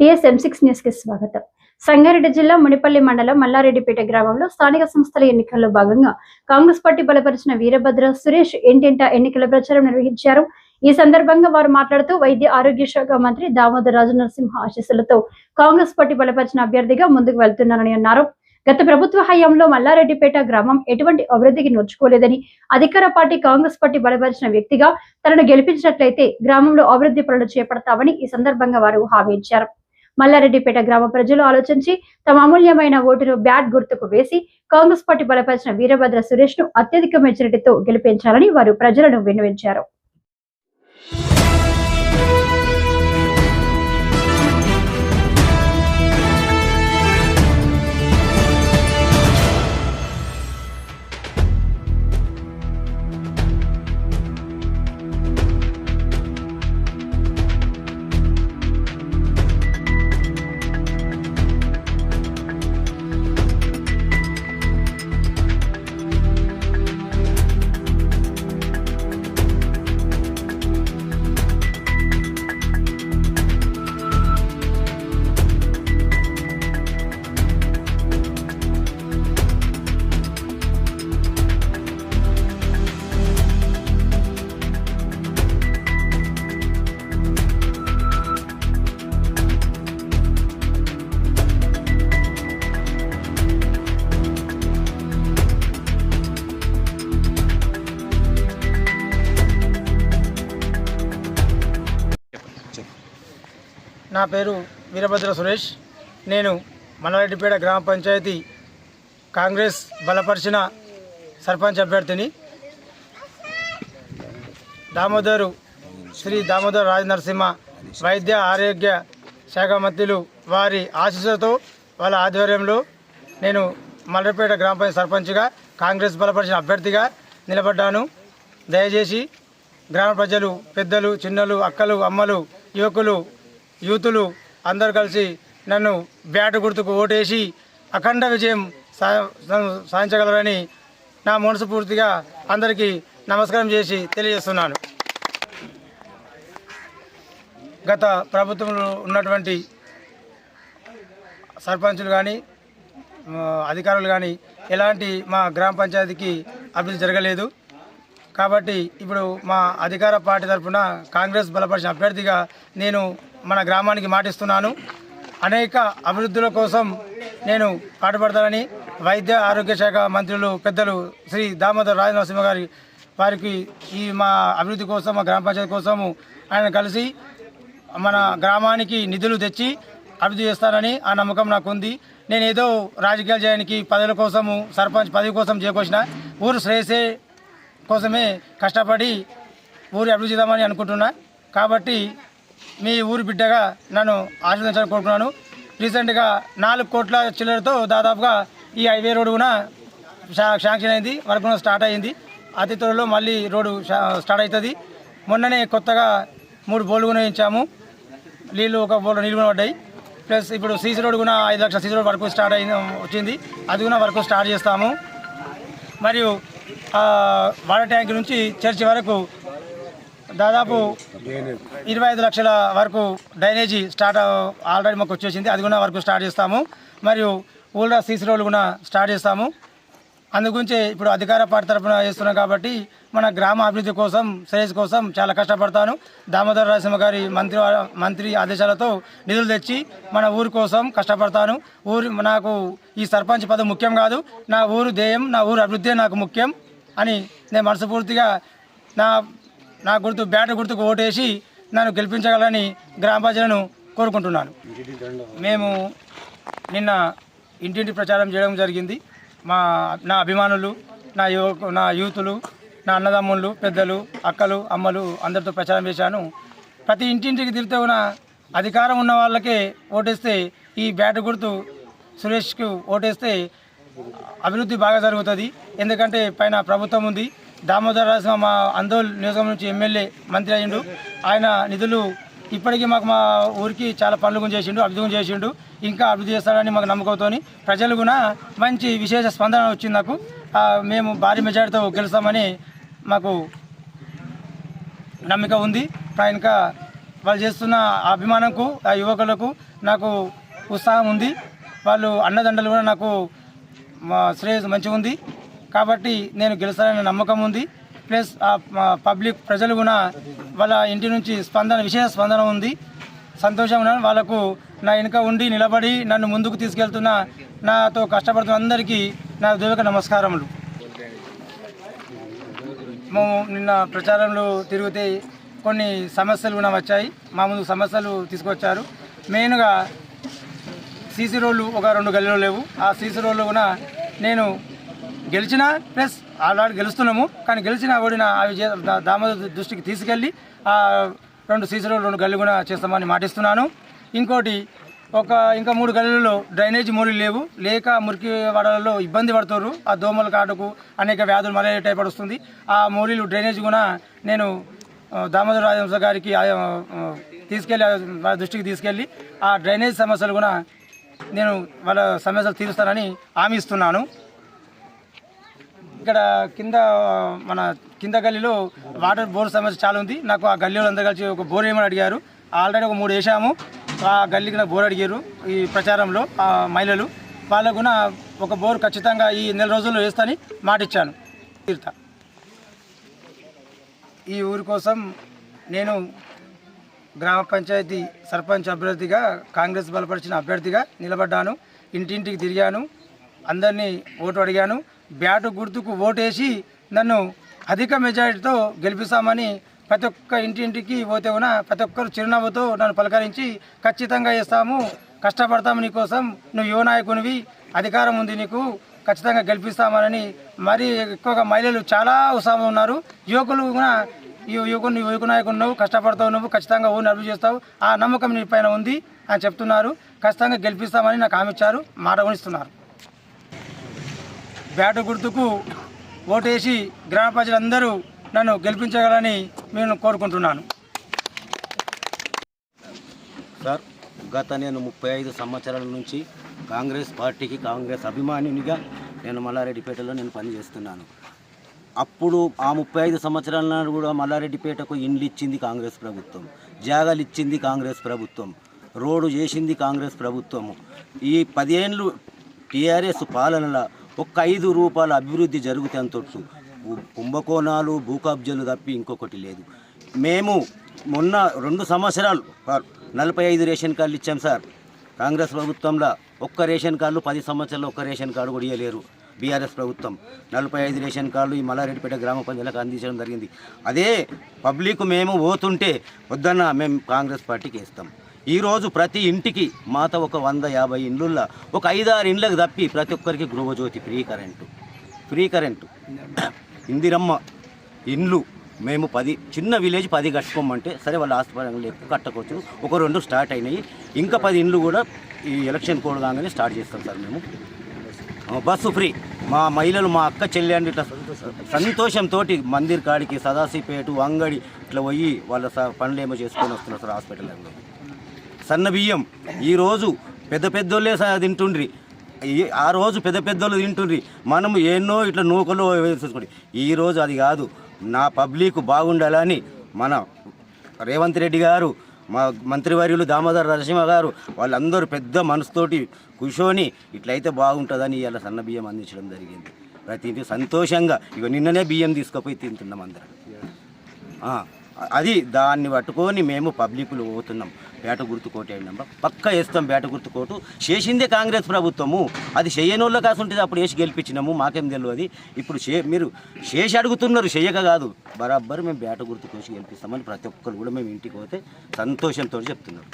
TSM six న్యూస్కి స్వాగతం. సంగారెడ్డి జిల్లా మునిపల్లి మండలం మల్లారెడ్డిపేట గ్రామంలో స్థానిక సంస్థల ఎన్నికల్లో భాగంగా కాంగ్రెస్ పార్టీ బలపరిచిన వీరభద్ర సురేష్ ఇంటింటా ఎన్నికల ప్రచారం నిర్వహించారు. ఈ సందర్భంగా వారు మాట్లాడుతూ వైద్య ఆరోగ్య శాఖ మంత్రి దామోదర్ రాజు నరసింహ ఆశీస్సులతో కాంగ్రెస్ పార్టీ బలపరిచిన అభ్యర్థిగా ముందుకు వెళ్తున్నారని అన్నారు. గత ప్రభుత్వ హయాంలో మల్లారెడ్డిపేట గ్రామం ఎటువంటి అభివృద్ధికి నోచుకోలేదని అధికార పార్టీ కాంగ్రెస్ పార్టీ బలపరిచిన వ్యక్తిగా తనను గెలిపించినట్లయితే గ్రామంలో అభివృద్ధి పనులు చేపడతామని ఈ సందర్భంగా వారు హామీ ఇచ్చారు. మల్లారెడ్డిపేట గ్రామ ప్రజలు ఆలోచించి తమ అమూల్యమైన ఓటును బ్యాట్ గుర్తుకు వేసి కాంగ్రెస్ పార్టీ బలపరిచిన వీరభద్ర సురేష్ను అత్యధిక మెజారిటీతో గెలిపించాలని వారు ప్రజలను విన్నవించారు. నా పేరు వీరభద్ర సురేష్. నేను మల్లారెడ్డిపేట గ్రామ పంచాయతీ కాంగ్రెస్ బలపరిచిన సర్పంచ్ అభ్యర్థిని. దామోదరు శ్రీ దామోదర్ రాజ నరసింహ వైద్య ఆరోగ్య శాఖ మంత్రులు వారి ఆశీస్సులతో వాళ్ళ ఆధ్వర్యంలో నేను మల్లారెడ్డిపేట గ్రామ పంచాయతీ సర్పంచ్గా కాంగ్రెస్ బలపరిచిన అభ్యర్థిగా నిలబడ్డాను. దయచేసి గ్రామ ప్రజలు పెద్దలు చిన్నలు అక్కలు అమ్మలు యువకులు యూతులు అందరు కలిసి నన్ను బ్యాట్ గుర్తుకు ఓటేసి అఖండ విజయం సా సాధించగలరని నా మనస్ఫూర్తిగా అందరికీ నమస్కారం చేసి తెలియజేస్తున్నాను. గత ప్రభుత్వంలో ఉన్నటువంటి సర్పంచులు కానీ అధికారులు కానీ ఎలాంటి మా గ్రామ పంచాయతీకి అభివృద్ధి జరగలేదు. కాబట్టి ఇప్పుడు మా అధికార పార్టీ తరఫున కాంగ్రెస్ బలపరిచిన అభ్యర్థిగా నేను మన గ్రామానికి మాటిస్తున్నాను. అనేక అభివృద్ధుల కోసం నేను పాటుపడతానని వైద్య ఆరోగ్య శాఖ మంత్రులు పెద్దలు శ్రీ దామోదర్ రాజనరసింహ గారి వారికి ఈ మా అభివృద్ధి కోసం మా గ్రామ పంచాయతీ కోసము ఆయన కలిసి మన గ్రామానికి నిధులు తెచ్చి అభివృద్ధి చేస్తానని ఆ నమ్మకం నాకు ఉంది నేను ఏదో రాజకీయాలు చేయడానికి పదవుల కోసము సర్పంచ్ పదవి కోసం చేకొచ్చిన ఊరు శ్రేయసే కోసమే కష్టపడి ఊరి అభివృద్ధి చేద్దామని అనుకుంటున్నా. కాబట్టి మీ ఊరి బిడ్డగా నన్ను ఆశీర్వదించాలని కోరుకున్నాను. రీసెంట్గా నాలుగు కోట్ల చిల్లరతో దాదాపుగా ఈ హైవే రోడ్డు కూడా శాంక్షన్ అయింది వర్క్ స్టార్ట్ అయింది అతి త్వరలో మళ్ళీ రోడ్డు స్టార్ట్ అవుతుంది. మొన్ననే కొత్తగా మూడు బోర్లు కూడా ఇచ్చాము నీళ్ళు ఒక బోర్డు నీళ్ళు కూడా పడ్డాయి. ప్లస్ ఇప్పుడు సీసీ రోడ్ కూడా ఐదు లక్షల సీసీ రోడ్ వరకు స్టార్ట్ అయింది వచ్చింది. అది కూడా వరకు స్టార్ట్ చేస్తాము. మరియు వాటర్ ట్యాంక్ నుంచి చర్చి వరకు దాదాపు ఇరవై ఐదు లక్షల వరకు డ్రైనేజీ స్టార్ట్ ఆల్రెడీ మాకు వచ్చేసింది. అది కూడా వరకు స్టార్ట్ చేస్తాము. మరియు ఊళ్ళ సీసీ రోడ్లు కూడా స్టార్ట్ చేస్తాము. అందుగురించి ఇప్పుడు అధికార పార్టీ తరఫున చేస్తున్నాం కాబట్టి మన గ్రామ అభివృద్ధి కోసం శ్రేయస్ కోసం చాలా కష్టపడతాను. దామోదర రాజసింహ గారి మంత్రి మంత్రి ఆదేశాలతో నిధులు తెచ్చి మన ఊరి కోసం కష్టపడతాను. ఊరి నాకు ఈ సర్పంచ్ పదవి ముఖ్యం కాదు. నా ఊరు ధ్యేయం నా ఊరు అభివృద్ధి నాకు ముఖ్యం. అని నేను మనస్ఫూర్తిగా నా నా గుర్తు బ్యాట్ గుర్తుకు ఓటేసి నన్ను గెలిపించగలని గ్రామ ప్రజలను కోరుకుంటున్నాను. మేము నిన్న ఇంటింటి ప్రచారం చేయడం జరిగింది. మా నా అభిమానులు నా యువ నా యూతులు నా అన్నదమ్ముళ్ళు పెద్దలు అక్కలు అమ్మలు అందరితో ప్రచారం చేశాను. ప్రతి ఇంటింటికి తిరిగితే ఉన్న అధికారం ఉన్న వాళ్ళకే ఓటేస్తే ఈ బ్యాట్ గుర్తు సురేష్కు ఓటేస్తే అభివృద్ధి బాగా జరుగుతుంది. ఎందుకంటే పైన ప్రభుత్వం ఉంది. దామోదర రాజసింహ మా అందోల్ నియోజకవర్గం నుంచి ఎమ్మెల్యే మంత్రి అయ్యిండు. ఆయన నిధులు ఇప్పటికీ మాకు మా ఊరికి చాలా పనులు చేసిండు అభివృద్ధి చేసిండు. ఇంకా అభివృద్ధి చేస్తాడని మాకు నమ్మకంతో ప్రజలు కూడా మంచి విశేష స్పందన వచ్చింది నాకు. మేము భారీ మెజార్టీతో గెలుస్తామని మాకు నమ్మిక ఉంది. ఇంకా వాళ్ళు చేస్తున్న అభిమానంకు ఆ యువకులకు నాకు ఉత్సాహం ఉంది. వాళ్ళు అన్నదండలు కూడా నాకు శ్రేయస్ మంచిగా ఉంది. కాబట్టి నేను గెలుస్తాననే నమ్మకం ఉంది. ప్లస్ ఆ పబ్లిక్ ప్రజలు కూడా వాళ్ళ ఇంటి నుంచి స్పందన విశేష స్పందన ఉంది. సంతోషం ఉన్నాను. వాళ్ళకు నా వెనుక ఉండి నిలబడి నన్ను ముందుకు తీసుకెళ్తున్న నాతో కష్టపడుతున్న అందరికీ నా దేవక నమస్కారములు. మేము నిన్న ప్రచారంలో తిరిగితే కొన్ని సమస్యలు కూడా వచ్చాయి. మా ముందు సమస్యలు తీసుకొచ్చారు. మెయిన్గా సీసీ రోడ్లు ఒక రెండు గల్లీలో లేవు. ఆ సీసీ రోడ్లు కూడా నేను గెలిచిన ప్లస్ ఆల్రెడీ గెలుస్తున్నాము. కానీ గెలిచిన ఓడిన అవి చే- దామోదర్ దృష్టికి తీసుకెళ్ళి ఆ రెండు సీసీ రోడ్లు రెండు గల్లీలు కూడా చేస్తామని మాటిస్తున్నాను. ఇంకోటి ఒక ఇంకా మూడు గల్లీలలో డ్రైనేజ్ మూలీలు లేవు. లేక మురికి వాడలలో ఇబ్బంది పడుతారు ఆ దోమల కాటుకు అనేక వ్యాధులు మలేరియా టైప్ వస్తుంది. ఆ మూలీలు డ్రైనేజ్ కూడా నేను దామోదర రాజవంశ గారికి తీసుకెళ్ళి దృష్టికి తీసుకెళ్ళి ఆ డ్రైనేజ్ సమస్యలు కూడా నేను వాళ్ళ సమస్యలు తీరుస్తానని హామీ ఇస్తున్నాను. ఇక్కడ కింద మన కింద గల్లీలో వాటర్ బోర్ సమస్య చాలా ఉంది. నాకు ఆ గల్లీలో అందరు కలిసి ఒక బోర్ వేయమని అడిగారు. ఆల్రెడీ ఒక మూడు వేసాము. ఆ గల్లీకి నాకు బోర్ అడిగారు ఈ ప్రచారంలో ఆ మహిళలు. వాళ్ళకు కూడా ఒక బోర్ ఖచ్చితంగా ఈ నెల రోజుల్లో వేస్తాని మాట ఇచ్చాను. తీరుతా. ఈ ఊరి కోసం నేను గ్రామ పంచాయతీ సర్పంచ్ అభ్యర్థిగా కాంగ్రెస్ బలపరిచిన అభ్యర్థిగా నిలబడ్డాను. ఇంటింటికి తిరిగాను. అందరినీ ఓటు అడిగాను. బ్యాటు గుర్తుకు ఓటేసి నన్ను అధిక మెజారిటీతో గెలిపిస్తామని ప్రతి ఒక్క ఇంటింటికి పోతే ఉన్న ప్రతి ఒక్కరు చిరునవ్వుతో నన్ను పలకరించి ఖచ్చితంగా ఇస్తాము కష్టపడతాము నీకోసం నువ్వు యువ నాయకునివి అధికారం ఉంది నీకు ఖచ్చితంగా గెలిపిస్తామని మరి ఎక్కువగా మహిళలు చాలా ఉత్సాహం ఉన్నారు. యువకులు కూడా ఈ యువకుని యువకు నాయకుడు నువ్వు కష్టపడతావు నువ్వు ఖచ్చితంగా ఊరు నడుపు చేస్తావు. ఆ నమ్మకం నీ పైన ఉంది అని చెప్తున్నారు. ఖచ్చితంగా గెలిపిస్తామని నాకు హామీ ఇచ్చారు. మాట గుణిస్తున్నారు ఇస్తున్నారు. బ్యాటు గుర్తుకు ఓటేసి గ్రామ ప్రజలందరూ నన్ను గెలిపించగలని నేను కోరుకుంటున్నాను. సార్ గత నేను ముప్పై ఐదు సంవత్సరాల నుంచి కాంగ్రెస్ పార్టీకి కాంగ్రెస్ అభిమానినిగా నేను మల్లారెడ్డిపేటలో నేను పనిచేస్తున్నాను. అప్పుడు ఆ ముప్పై ఐదు సంవత్సరాల నాడు కూడా మల్లారెడ్డిపేటకు ఇండ్లు ఇచ్చింది కాంగ్రెస్ ప్రభుత్వం. జాగాలు ఇచ్చింది కాంగ్రెస్ ప్రభుత్వం. రోడ్డు చేసింది కాంగ్రెస్ ప్రభుత్వము ఈ పదేళ్ళు టీఆర్ఎస్ పాలనలో ఒక్క ఐదు రూపాయల అభివృద్ధి జరుగుతే అంతొట్టు. కుంభకోణాలు భూకబ్జలు తప్పి ఇంకొకటి లేదు. మేము మొన్న రెండు సంవత్సరాలు నలభై ఐదు రేషన్ కార్డులు ఇచ్చాం సార్. కాంగ్రెస్ ప్రభుత్వంలో ఒక్క రేషన్ కార్డులు పది సంవత్సరాలు ఒక్క రేషన్ కార్డు కూడా ఇవ్వలేరు బీఆర్ఎస్ ప్రభుత్వం నలభై ఐదు రేషన్ కార్డులు ఈ మల్లారెడ్డిపేట గ్రామ పంచాయతీలకు అందించడం జరిగింది. అదే పబ్లిక్ మేము పోతుంటే వద్దన్న మేము కాంగ్రెస్ పార్టీకి వేస్తాం. ఈరోజు ప్రతి ఇంటికి మాత ఒక వంద యాభై ఇండ్లుల్లో ఒక ఐదారు ఇండ్లకు తప్పి ప్రతి ఒక్కరికి Gruha Jyothi free current. Free current. Indiramma ఇండ్లు మేము పది చిన్న విలేజ్ పది కట్టుకోమంటే సరే వాళ్ళ ఆస్పత్రి లేపు కట్టకొచ్చు. ఒక రెండు స్టార్ట్ అయినాయి. ఇంకా పది ఇండ్లు కూడా ఈ ఎలక్షన్ కోడ్ కాగానే స్టార్ట్ చేస్తాం సార్ మేము. Bus free. మా మహిళలు మా అక్క చెల్లి అండి ఇట్లా సంతోషంతో మందిర్ కాడికి సదాశివపేట అంగడి ఇట్లా పోయి వాళ్ళ స- పనులు ఏమో చేసుకొని వస్తున్నారు సార్ హాస్పిటల్లో సన్న బియ్యం. ఈరోజు పెద్ద పెద్దోళ్ళే సార్ తింటుండ్రి. ఆ రోజు పెద్ద పెద్దోళ్ళు తింటుండ్రి. మనము ఎన్నో ఇట్లా నూకలు వేసేసుకోండి. ఈరోజు అది కాదు. నా పబ్లిక్ బాగుండాలని మన రేవంత్ రెడ్డి గారు మా మంత్రివర్యులు దామోదర్ నరసింహ గారు వాళ్ళందరూ పెద్ద మనసుతోటి కూర్చొని ఇట్లయితే బాగుంటుందని ఇవాళ సన్న బియ్యం అందించడం జరిగింది. ప్రతి ఇంటి సంతోషంగా ఇక నిన్ననే బియ్యం తీసుకుపోయి తింటున్నాం అందరం. అది దాన్ని పట్టుకొని మేము పబ్లిక్లు పోతున్నాం. బేట గుర్తు కోట నెంబర్. పక్క వేస్తాం బేట గుర్తు కోటు. చేసిందే కాంగ్రెస్ ప్రభుత్వము. అది చేయనోళ్ళ కాసుంటుంది అప్పుడు వేసి గెలిపించినాము. మాకేం తెలియదు ఇప్పుడు చే మీరు చేసి అడుగుతున్నారు చేయక కాదు. బరాబర్ మేము బేట గుర్తు కోసి గెలిపిస్తామని ప్రతి ఒక్కరు కూడా మేము ఇంటికి పోతే సంతోషంతో చెప్తున్నారు.